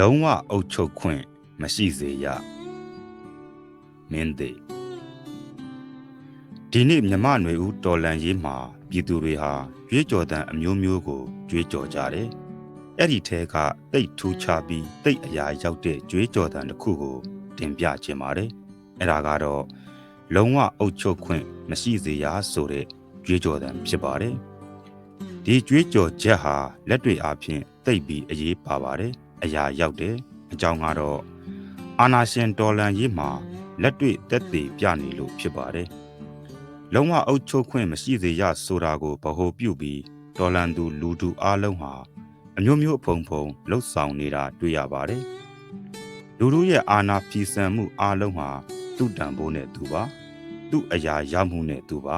လုံးဝအုပ်ချုပ်ခွင့်မရှိစေရမင်းသေးဒီနေ့မြမနွေဦးတော်လန်ရေးမှာပြည်သူတွေဟာကြွေးကြော်တန်အမျိုးမျိုးကိုကြွေးကြော်ကြတယ်အဲ့ဒီထဲကတိတ်ထူးခြားပြီးတိတ်အရာရောက်တဲ့ကြွေးကြော်တန်တစ်ခုကိုတင်ပြခြင်းပါတယ်အဲ့ဒါကတော့လုံးဝအုပ်ချုပ်ခွင့်မရှိစေရဆိုတဲ့ကြွေးကြော်တန်ဖြစ်ပါတယ်ဒီကြွေးကြော်ချက်ဟာလက်တွေ့အားဖြင့်တိတ်ပြီးအရေးပါပါတယ် အရာရောက်တယ်အကြောင်းကတော့အာနာရှင်တော်လန်ရေးမှာလက်တွေ့တက်သေးပြနေလို့ဖြစ်ပါတယ်လုံးဝအုပ်ချုပ်ခွင့်မရှိစေရဆိုတာကိုဗဟိုပြုပြီးတော်လန်သူလူသူအလုံးဟာအမျိုးမျိုးအဖုံဖုံလှုပ်ဆောင်နေတာတွေ့ရပါတယ်လူတို့ရဲ့အာနာဖီဆန်မှုအလုံးဟာသူ့တန်ဖိုးနဲ့သူပါသူ့အရာရမှုနဲ့သူပါ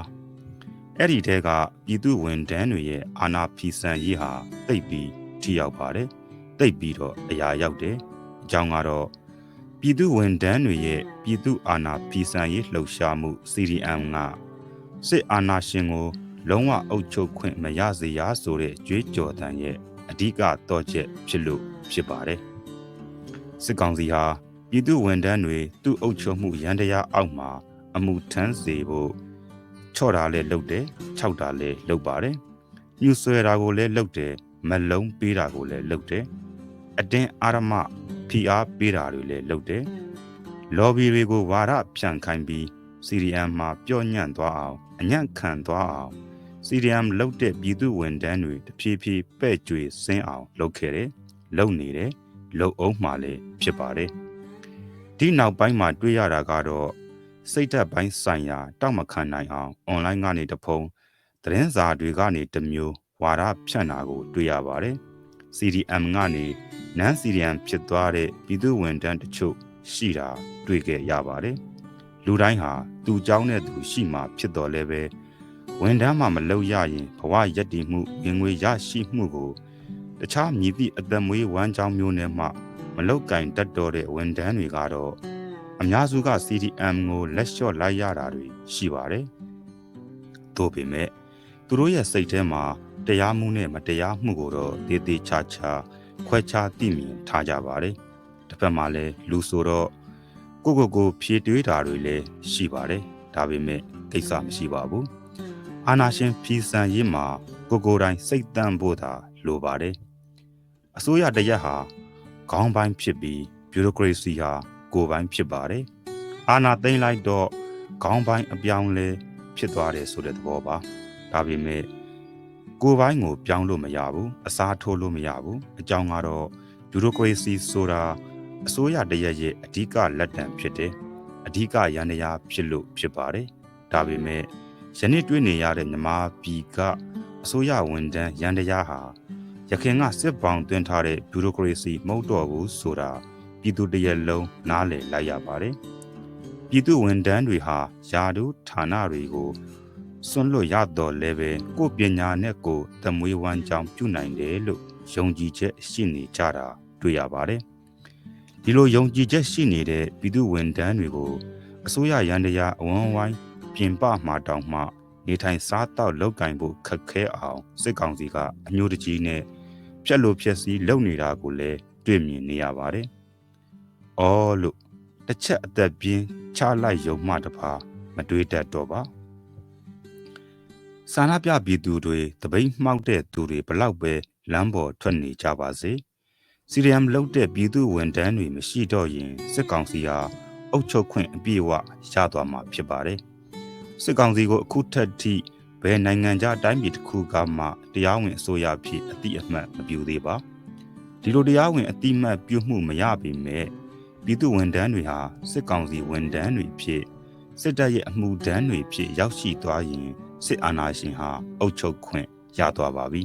အဲ့ဒီတဲကပြည်သူဝန်တန်းတွေရဲ့အာနာဖီဆန်ရေးဟာတိတ်ပြီးထိရောက်ပါတယ် တိတ်ပြီးတော့အရာရောက်တယ်အကြောင်းကတော့ပြည်သူဝန်တန်းတွေရဲ့ပြည်သူအာဏာဖီဆန်ရေးလှုပ်ရှားမှု CDM ကစစ်အာဏာရှင်ကို လုံးဝအုပ်ချုပ်ခွင့်မရစေရဆိုတဲ့ကြွေးကြော်တန်ရဲ့အဓိကတော့ချက်ဖြစ်လို့ဖြစ်ပါတယ်စစ်ကောင်စီဟာပြည်သူဝန်တန်းတွေသူ့အုပ်ချုပ်မှုရန်တရားအောက်မှာအမှုထမ်းစေဖို့ချော့တာလည်းလုပ်တယ်ခြောက်တာလည်းလုပ်ပါတယ်ညှူဆွဲတာကိုလည်းလုပ်တယ်မလုံးပေးတာကိုလည်းလုပ်တယ် အတင်းအာရမဖိအားပေးတာတွေလည်းလုပ်တယ်လော်ဘီတွေကိုဝါဒဖြန့်ခိုင်းပြီး CDM မှာပျော့ညံ့သွားအောင်အညံ့ခံသွားအောင် CDM လုတ်တဲ့ပြည်သူဝန်တန်းတွေတဖြည်းဖြည်းပဲ့ကြွေဆင်းအောင်လုပ်ခဲ့တယ်လုပ်နေတယ်လုပ်အောင်မှလည်းဖြစ်ပါတယ်ဒီနောက်ပိုင်းမှာတွေ့ရတာကတော့စိတ်ဓာတ်ပိုင်းဆိုင်ရာတောက်မခံနိုင်အောင်အွန်လိုင်းကနေတဖုံသတင်းစာတွေကနေတမျိုးဝါဒဖြန့်တာကို တွေ့ရပါတယ် CDM ကနေနန်း CDM ဖြစ်သွားတဲ့ပြည်သူဝန်တန်းတချို့ရှိတာတွေ့ခဲ့ရပါတယ်လူတိုင်းဟာသူเจ้าနဲ့သူရှိမှဖြစ်တော်လဲပဲဝန်တန်းမှမလုပ်ရရင်ဘဝရည်တည်မှုငငွေရရှိမှုကိုတခြားမြည်သည့်အသက်မွေးဝမ်းကြောင်းမျိုးနဲ့မှမလောက်ကင်တတ်တော်တဲ့ဝန်တန်းတွေကတော့အများစုက CDM ကိုလက်လျှော့လိုက်ရတာတွေရှိပါတယ်။သို့ပေမဲ့သူတို့ရဲ့စိတ်ထဲမှာ တရားမှုနဲ့မတရားမှုကိုတော့တည်တည်ချာချာခွဲခြားသိမြင်ထားကြပါတယ်။တစ်ဖက်မှာလည်းလူဆိုတော့ကိုကိုကိုဖြည့်တွေးတာတွေလည်းရှိပါတယ်။ဒါပေမဲ့ကိစ္စမရှိပါဘူး။အာနာရှင်ဖီဆန်ရေးမှာကိုကိုတိုင်းစိတ်တန့်ဖို့သာလိုပါတယ်။အစိုးရတရက်ဟာခေါင်းပိုင်းဖြစ်ပြီးဘျူရိုကရေစီဟာကိုယ်ပိုင်းဖြစ်ပါတယ်။အာနာသိမ့်လိုက်တော့ခေါင်းပိုင်းအပြောင်းလဲဖြစ်သွားတယ်ဆိုတဲ့သဘောပါ။ဒါပေမဲ့ ကိုယ်ပိုင်းကိုပြောင်းလို့မရဘူးအစားထိုးလို့မရဘူးအကြောင်းကတော့ဘျူရိုကရေစီဆိုတာအစိုးရတရက်ရဲ့အဓိကလက်တံဖြစ်တယ်အဓိကရန်ရာဖြစ်လို့ဖြစ်ပါတယ်ဒါပေမဲ့ယနေ့တွေ့နေရတဲ့မြန်မာပြည်ကအစိုးရဝန်ထမ်းရန်တရားဟာရခင်ကစစ်ပောင်တွင်ထားတဲ့ဘျူရိုကရေစီမဟုတ်တော့ဘူးဆိုတာပြည်သူတရက်လုံးနားလည်လိုက်ရပါတယ်ပြည်သူဝန်ထမ်းတွေဟာယာဒုဌာနတွေကို စွန့်လွတ်ရတော့လည်းပဲကိုပညာနဲ့ကိုသမွေးဝမ်းကြောင်းပြုနိုင်တယ်လို့ယုံကြည်ချက်ရှိနေကြတာတွေ့ရပါတယ်။ဒီလိုယုံကြည်ချက်ရှိနေတဲ့ပြည်သူဝန်ထမ်းတွေကိုအစိုးရရန်တရားအဝန်းဝိုင်းပြင်ပမှာတောင်မှနေထိုင်စားတောက်လောက်ကင်ဖို့ခက်ခဲအောင်စစ်ကောင်စီကအညှို့တကြီးနဲ့ဖြက်လို့ဖြက်စီးလုပ်နေတာကိုလည်းတွေ့မြင်နေရပါတယ်။အော်လို့တစ်ချက်အသက်ပြင်းချလိုက်ယုံမှတပါမတွေးတတ်တော့ပါ။ ဆန္ဒပြပြည်သူတွေတပိတ်မှောက်တဲ့သူတွေဘလောက်ပဲလမ်းပေါ်ထွက်နေကြပါစေစီရီယမ်လုတ်တဲ့ပြည်သူဝန်တန်းတွေမရှိတော့ရင်စစ်ကောင်စီဟာအုပ်ချုပ်ခွင့်အပြည့်အဝရသွားမှာဖြစ်ပါတယ်စစ်ကောင်စီကိုအခုထက်ထိဘယ်နိုင်ငံခြားတိုင်းပြည်တစ်ခုကမှတရားဝင်အစိုးရဖြစ်အတိအမှတ်မပြုသေးပါဒီလိုတရားဝင်အတိအမှတ်ပြုမှုမရပေမဲ့ပြည်သူဝန်တန်းတွေဟာစစ်ကောင်စီဝန်တန်းတွေဖြစ်စစ်တပ်ရဲ့အမှုတန်းတွေဖြစ်ရောက်ရှိသွားရင် စစ်အာဏာရှင်ဟာအုပ်ချုပ်ခွင့်ရသွားပါပြီ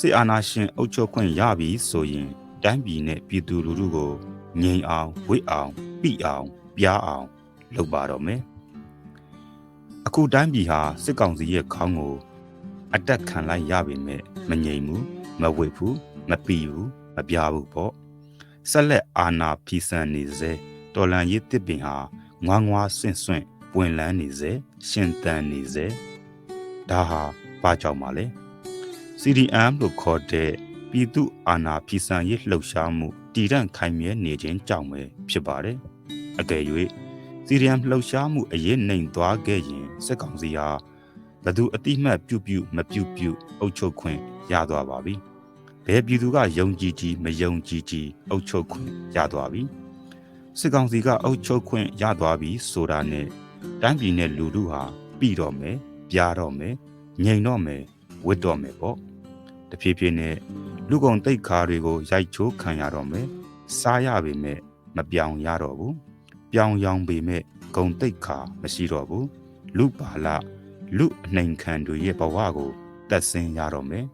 စစ်အာဏာရှင်အုပ်ချုပ်ခွင့်ရပြီဆိုရင်တိုင်းပြည်နဲ့ပြည်သူလူထုကိုငြိမ်အောင်ဝိအောင်ပြအောင်ပြားအောင်လုပ်ပါတော့မယ်အခုတိုင်းပြည်ဟာစစ်ကောင်စီရဲ့ခေါင်းကို အတက်ခံလိုက်ရပေမဲ့မငြိမ်ဘူးမဝိဘူးမပီဘူးမပြားဘူးပေါ့ဆက်လက်အာဏာဖီဆန်နေစေတော်လန်ရေးတစ်ပင်ဟာငွားငွားဆွင့်ဆွင့် ပွင့်လန်းနေစေရှင်သန်နေစေဒါဟာဘာကြောင့်ပါလဲ CDM လို့ခေါ်တဲ့ပြည်သူအာဏာဖီဆန်ရေးလှုပ်ရှားမှုတတည်တံ့ခိုင်မြဲနေခြင်းကြောင့်ပဲဖြစ်ပါတယ်အကယ်၍စီရီယမ်လှုပ်ရှားမှုအရေးနှိမ်သွားခဲ့ရင်စစ်ကောင်စီဟာဘသူအတိမတ်ပြုတ်ပြုတ်မပြုတ်ပြုတ်အုပ်ချုပ်ခွင့်ရသွားပါပြီဘယ်ပြည်သူကယုံကြည်ကြည်မယုံကြည်ကြည်အုပ်ချုပ်ခွင့်ရသွားပြီစစ်ကောင်စီကအုပ်ချုပ်ခွင့်ရသွားပြီဆိုတာနဲ့ တိုင်းပြည်နဲ့လူထုဟာပြီးတော့မယ်ပြားတော့မယ်ငြိမ်တော့မယ်ဝတ်တော့မယ်ပေါ့တဖြည်းဖြည်းနဲ့လူကုန်တိတ်ခါတွေကိုရိုက်ချိုးခံရတော့မယ်စားရပေမဲ့မပြောင်းရတော့ဘူးပြောင်းရောင်ပေမဲ့ဂုံတိတ်ခါမရှိတော့ဘူးလူပါလာလူအနှိမ်ခံတွေရဲ့ဘဝကိုတက်ဆင်းရတော့မယ်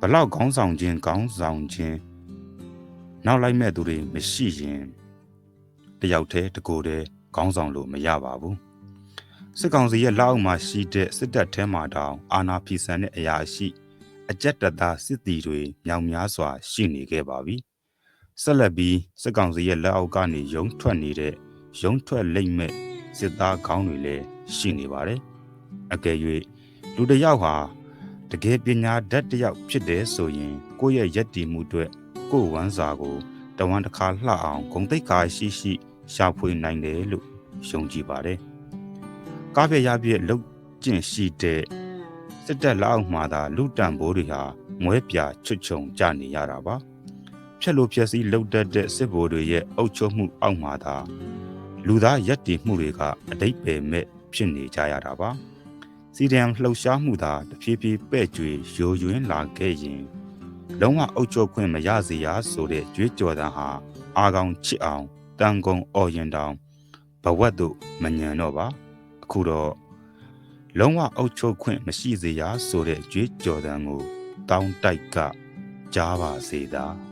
ဘလောက်ခေါင်းဆောင်ခြင်းခေါင်းဆောင်ခြင်းနောက်လိုက်မဲ့သူတွေမရှိရင်တယောက်တည်းတကိုယ်တည်း ခေါင်းဆောင်လို့မရပါဘူးစစ်ကောင်စီရဲ့လက်အောက်မှာရှိတဲ့စစ်တပ်ထဲမှာတောင်အာဏာဖီဆန်တဲ့အရာရှိ အကြက်တသားစစ်တီတွေမြောင်များစွာ ရှိနေခဲ့ပါပြီဆက်လက်ပြီးစစ်ကောင်စီရဲ့လက်အောက်ကနေရုံထွက်နေတဲ့ရုံထွက်လိမ့်မဲ့စစ်သားခေါင်းတွေလည်းရှိနေပါတယ်အကယ်၍လူတစ်ယောက်ဟာတကယ်ပညာတတ်တစ်ယောက်ဖြစ်တယ်ဆိုရင်ကိုယ့်ရဲ့ယက်တီမှုအတွက်ကိုယ်ဝမ်းစာကိုတဝန်တစ်ခါလှအောင်ဂုံတိတ်ခါရှိရှိ ရှာဖွေနိုင်တယ်လို့ယုံကြည်ပါတယ်ကားပြရပြည့်လုတ်ကျင့်ရှိတဲ့စစ်တပ်လက်အောက်မှာသာလူတံဘိုးတွေဟာမွဲပြချွတ်ချုံကြနေရတာပါဖြက်လို့ဖြက်စီးလှုပ်တတ်တဲ့စစ်ဘိုးတွေရဲ့အုပ်ချုပ်မှုအောက်မှာသာလူသားရက်တည်မှုတွေကအတိတ်ပဲမဲ့ဖြစ်နေကြရတာပါစီဒံလှုပ်ရှားမှုသာတဖြည်းဖြည်းပဲ့ကြွေယိုယွင်းလာခဲ့ရင်လုံးဝအုပ်ချုပ်ခွင့်မရစေရဆိုတဲ့ကြွေးကြော်သံဟာအာကောင်ချစ်အောင် တန်ကုံအော်ရင်တောင်ဘဝတ်တို့မညံတော့ပါအခုတော့လုံးဝအုပ်ချုပ်ခွင့်မရှိစေရဆိုတဲ့ကြွေးကြော်သံကိုတောင်းတိုက်ကကြားပါစေသာ